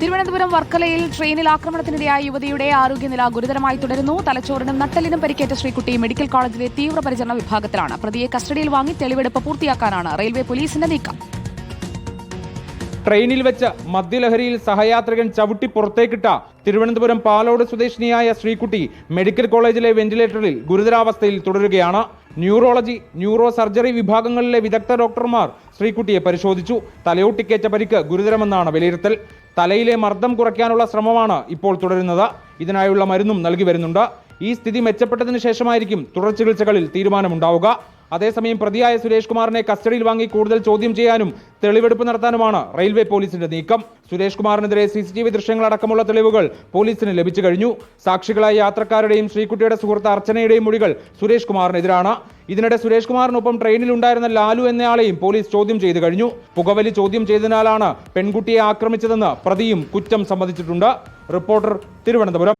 തിരുവനന്തപുരം വർക്കലയിൽ ട്രെയിനിൽ ആക്രമണത്തിനിരയായ യുവതിയുടെ ആരോഗ്യനില ഗുരുതരമായി തുടരുന്നു. തലച്ചോറിനും നട്ടലിനും പരിക്കേറ്റ ശ്രീകുട്ടി മെഡിക്കൽ കോളേജിലെ തീവ്രപരിചരണ വിഭാഗത്തിലാണ്. പ്രതിയെ കസ്റ്റഡിയിൽ വാങ്ങി തെളിവെടുപ്പ് പൂർത്തിയാക്കാനാണ് റെയിൽവേ പോലീസിന്റെ നീക്കം. ട്രെയിനിൽ വെച്ച് മദ്യലഹരിയിൽ സഹയാത്രികൻ ചവിട്ടി പുറത്തേക്കിട്ട തിരുവനന്തപുരം പാലോട് സ്വദേശിനിയായ ശ്രീകുട്ടി മെഡിക്കൽ കോളേജിലെ വെന്റിലേറ്ററിൽ ഗുരുതരാവസ്ഥയിൽ തുടരുകയാണ്. ന്യൂറോളജി ന്യൂറോ സർജറി വിഭാഗങ്ങളിലെ വിദഗ്ധ ഡോക്ടർമാർ ശ്രീകുട്ടിയെ പരിശോധിച്ചു. തലയോട്ടിക്കേറ്റ പരിക്ക് ഗുരുതരമെന്നാണ് വിലയിരുത്തൽ. തലയിലെ മർദ്ദം കുറയ്ക്കാനുള്ള ശ്രമമാണ് ഇപ്പോൾ തുടരുന്നത്. ഇതിനായുള്ള മരുന്നും നൽകി വരുന്നുണ്ട്. ഈ സ്ഥിതി മെച്ചപ്പെട്ടതിന് ശേഷമായിരിക്കും തുടർ ചികിത്സകളിൽ തീരുമാനമുണ്ടാവുക. അതേസമയം പ്രതിയായ സുരേഷ് കുമാറിനെ കസ്റ്റഡിയിൽ വാങ്ങി കൂടുതൽ ചോദ്യം ചെയ്യാനും തെളിവെടുപ്പ് നടത്താനുമാണ് റെയിൽവേ പോലീസിന്റെ നീക്കം. സുരേഷ് കുമാറിനെതിരെ സി സി ടി വി ദൃശ്യങ്ങളടക്കമുള്ള തെളിവുകൾ പോലീസിന് ലഭിച്ചു കഴിഞ്ഞു. സാക്ഷികളായ യാത്രക്കാരുടെയും ശ്രീകുട്ടിയുടെ സുഹൃത്ത് അർച്ചനയുടെയും മൊഴികൾ സുരേഷ് കുമാറിനെതിരാണ്. ഇതിനിടെ സുരേഷ് കുമാറിനൊപ്പം ട്രെയിനിൽ ഉണ്ടായിരുന്ന ലാലു എന്നയാളെയും പോലീസ് ചോദ്യം ചെയ്തു കഴിഞ്ഞു. പുകവലി ചോദ്യം ചെയ്തതിനാലാണ് പെൺകുട്ടിയെ ആക്രമിച്ചതെന്ന് പ്രതിയും കുറ്റം സമ്മതിച്ചിട്ടുണ്ട്. റിപ്പോർട്ടർ തിരുവനന്തപുരം.